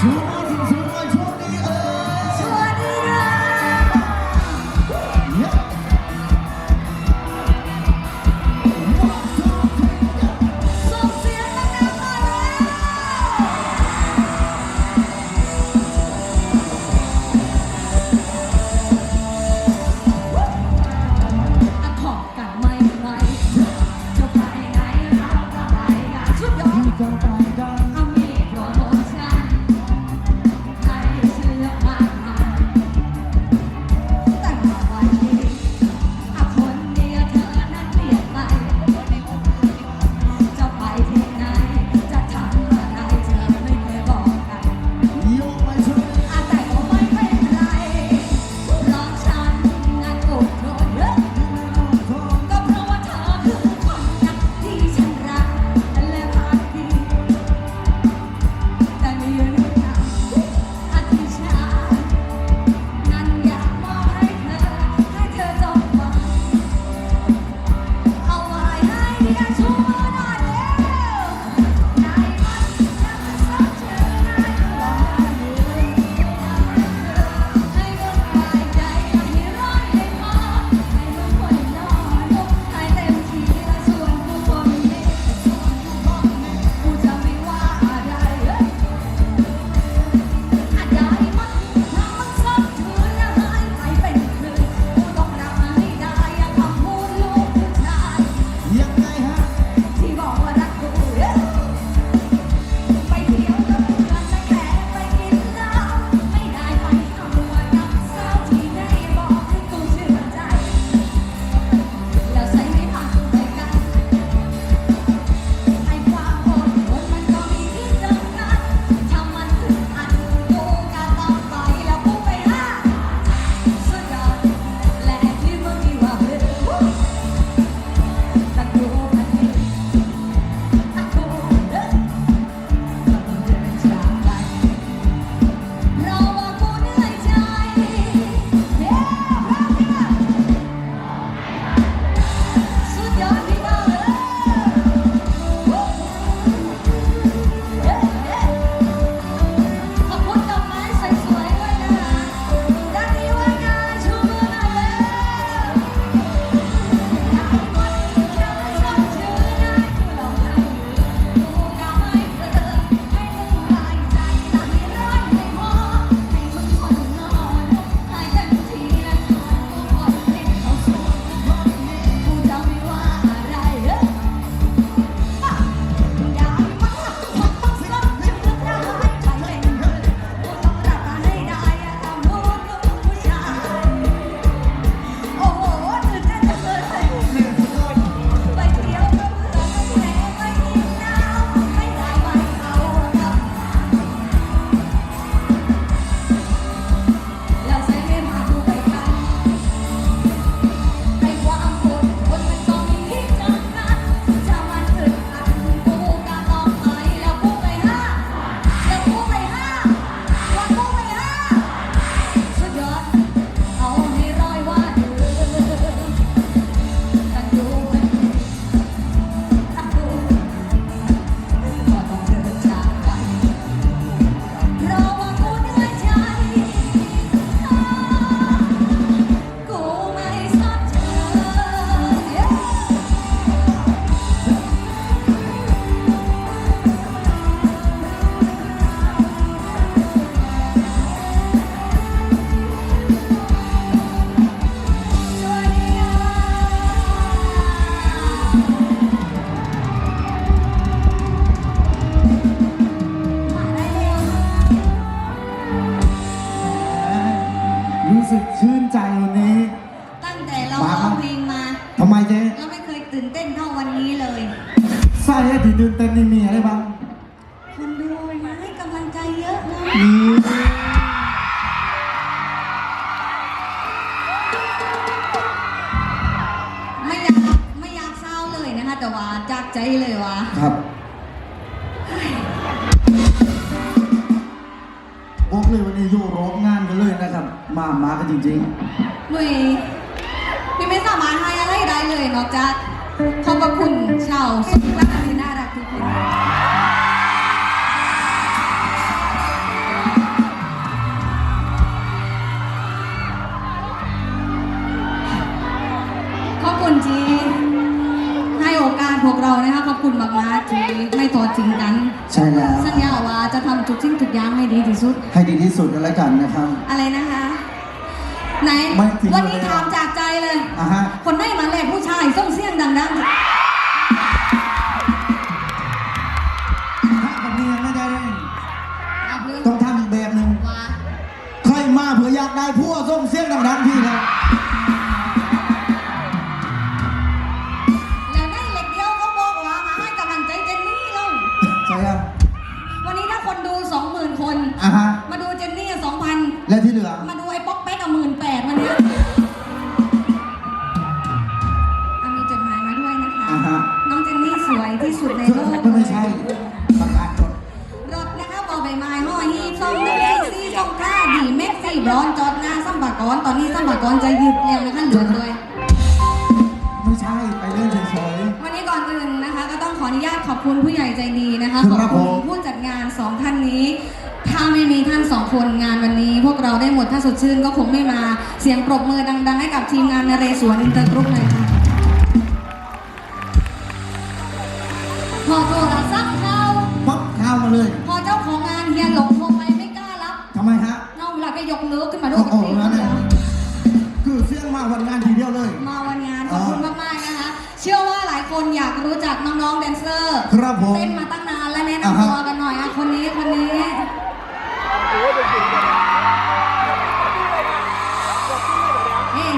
球包进 ให้กำลังใจเยอะนะไม่อยากไม่อยากเศร้าเลยนะคะ แต่ว่าจากใจเลยวะครับ บอกเลยวันนี้โยร้องงานกันเลยนะครับ มามากันจริงๆหนุ่ยพี่ไม่สามารถให้อะไรได้เลยนอกจากขอบพระคุณชาวสุขลา ที่ไม่ตัวจริงกันใช่แล้ว สัญญาว่าจะทำทุกสิ่งทุกอย่างให้ดีที่สุด ให้ดีที่สุดกันแล้วกันนะครับ อะไรนะคะ ไหน ไม่จริงวันนี้เลยอะถามจากใจเลย อะฮะ คนได้มาแลกผู้ชายส่งเสียงดังถ้าแบบนี้ยังไม่ได้เลยๆรับเรื่องต้องทำอีกแบบหนึ่งว่า ใครมาเผื่ออยากได้ผัวส่งเสียงดังๆพี่ครั และที่เหลือ มาดูไอ้ป๊อกแป๊กอะหมื่นแปดวันเนี้ยเอามีจดหมายมาด้วยนะคะ อ่าฮะ น้องเจนนี่สวยที่สุดในโลกไม่ใช่ประกาศกฎรถนะคะบอใบไม้ห้อฮีบส่งได้ซี่ส่งกล้าดีเม็กซี่บรอนจอดหน้าสัมปากรตอนนี้สัมปากรจะยืดเรียวนะคะเหลือเลย ไม่ใช่ไปเรื่องเฉย วันนี้ก่อนอื่นนะคะ ก็ต้องขออนุญาตขอบคุณผู้ใหญ่ใจดีนะคะคขรัอบบคุณผมผู้จัดงานสองท่านนี้ ถ้าไม่มีท่านสองคนงานวันนี้ พวกเราได้หมดถ้าสดชื่นก็คงไม่มาเสียงปรบมือดัง ๆ ให้กับทีมงานนเรศวรอินเตอร์กรุ๊ปเลยค่ะพอโทรศัพท์เข้าๆปั๊บข้าวมาเลย พอเจ้าของงานเฮียหลงโทรไปไม่กล้ารับทำไมฮะน้องเวลาแกยกเลิกขึ้นมาด้วโอ้ยโหนั่นน่ะคือเสียงมาวันงานทีเดียวเลย มาวันงานขอบคุณมากๆนะคะ เชื่อว่าหลายคนอยากรู้จักน้องๆแดนเซอร์ครับผมเต้นมาตั้งนานแล้วแนะอ่าฮะนำตัวกันหน่อยอะคนนี้คนนี้ เฮ้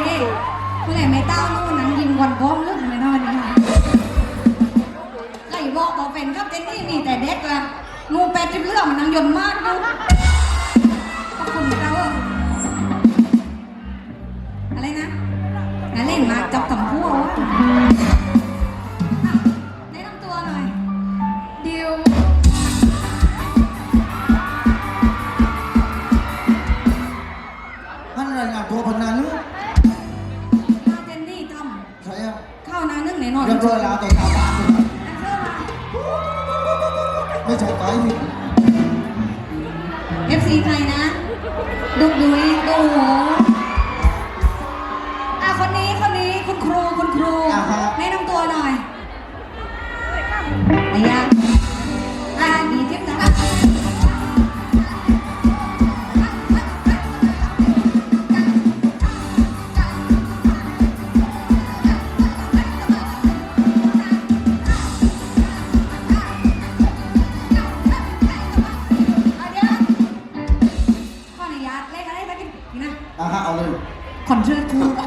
เฮ้เมื่อไหร่ไม่เต้านู่นนังยิงวันก้อมเรื่องไม่ได้นี่ค่ะไก่บอกบอกเป็นครับเจนนี่มีแต่เด็กละงูแปดจิบเรื่องมันนังยนต์มากดูขอบคุณเราอะไรนะอย่าเล่นมาจับต่ำพัววะอะ เอฟซีใครนะ ดุกดุยโอ้โหอะคนนี้คนนี้คุณครูคุณครูอ่าฮะ แนะนำตัวหน่อย คอ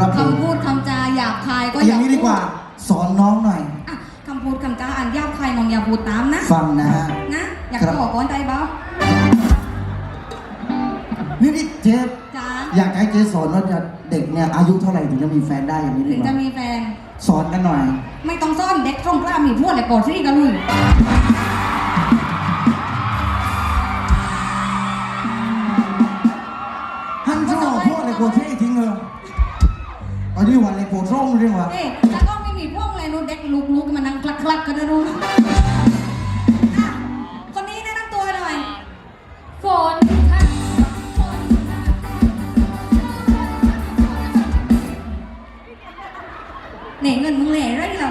ครับผมคำพูดคำจาหยาบคายก็ออย่าย่างนี้ดีกว่า สอนน้องหน่อย อะคำพูดคำจาอ่านหยาบคายน้องอย่าพูดตามนะฟังนะฮะ นะอยากครับขอก้อนใจเบ้านี่นี่เจ๊จ้าอยากให้เจ๊สอนว่าเด็กเนี่ยอายุเท่าไหร่ถึงจะมีแฟนได้อย่างนี้ดีถึงกว่าจะมีแฟน สอนกันหน่อย ไม่ต้องซ่อนเด็กตรงกล้ามีพวดเลยกอดซี่กันลุย อันนี้วันในโกร่งเรียกว่าเอ๊ะแล้วก็ไม่มีพวกอะไรนู้นเด็กลุกๆมานั่งคลักๆกันนะรู้อะคนนี้แนะนำตัวหน่อยฝนค่ะฝนเหน่เงินมึงเหน่ไรเหรอ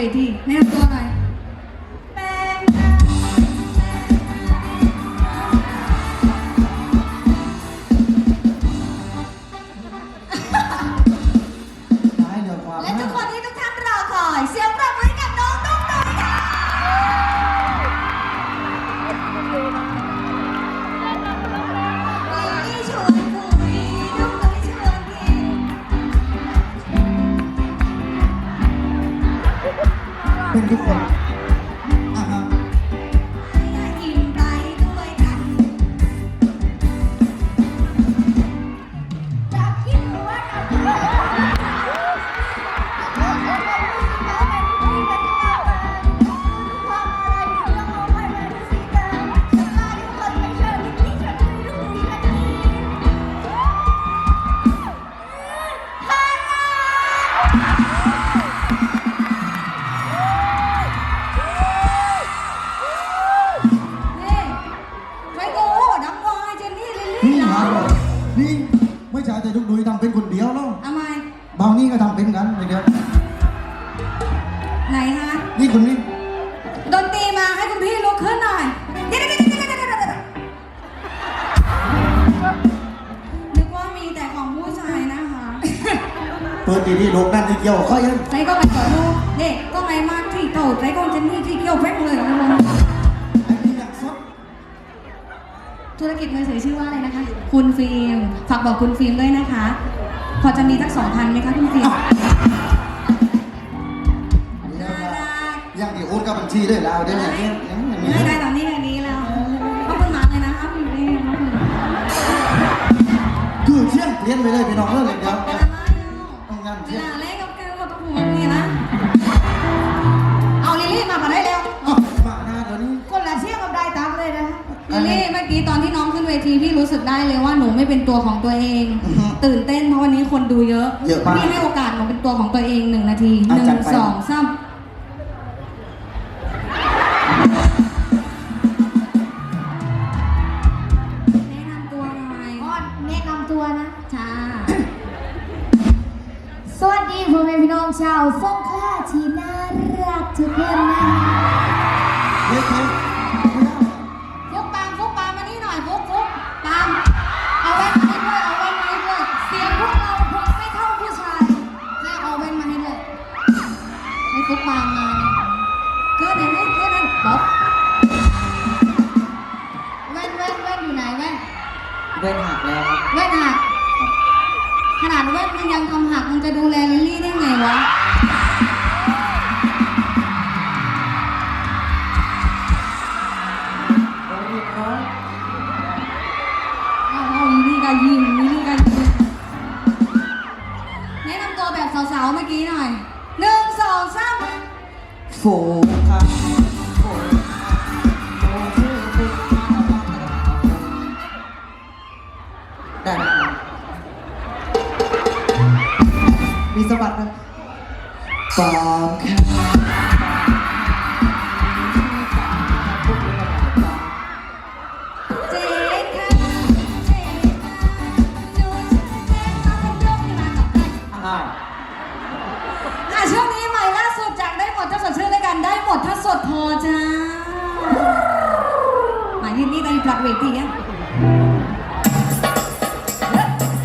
เวทีแนะนำตัว เป็ ปิดทีนี้โลกนั่นที่เกี่ยวเขายังไหนก็ไปก่อนลูกเด็กก็ไงมากที่โตไหนก็เจนนี่ที่เกี่ยวแพ็คเลยนะไอ้นี่อยากซดธุรกิจมือถือชื่อว่าอะไรนะคะ คุณฟิล์มฝากบอกคุณฟิล์มด้วยนะคะ พอจะมีสักสองพันไหมคะคุณฟิล์มน่ารักอย่างที่โอนกับบัญชีด้วยแล้วเดี๋ยวอย่างนี้อย่างนี้ได้ได้ตอนนี้แบบนี้แล้วขอบคุณมากเลยนะคะพี่ฟิล์มขอบคุณคือเที่ยงเปลี่ยนไปเลยพี่น้องเลิกเลยเดี๋ยว เวลาไม่เอาต้องงานเวเที่ยงลาเล่นกับแกก็ต้องห่วงนี่นะ เอาลิลลี่มาก่อนได้แล้วอ้าวมาหน้าเดี๋ยวนี้ คนละเชี่ยกับได้ตามเลยนะลิลลี่เมื่อกี้ตอนที่น้องขึ้นเวทีพี่รู้สึกได้เลยว่าหนูไม่เป็นตัวของตัวเอง อือฮึตื่นเต้นเพราะวันนี้คนดูเยอะเยอะมากพี่ให้โอกาสหนูเป็นตัวของตัวเองหนึ่งนาทีหอะนึ่จัดงไป สองสาม พ่อแม่พี่น้องชาวสงขลาที่น่ารักทุกคนนะเฮ้ ขนาดแว่นมันยังทำหักมันจะดูแลลิลลี่ได้ไงวะ เอาเอาอีนี่ก็ยิ้มอีนี่ก็ยิ้มแนะนำตัวแบบสาวๆเมื่อกี้หน่อยหนึ่งสองสาม โฟ มีสะบัดไหมสามแค่ะ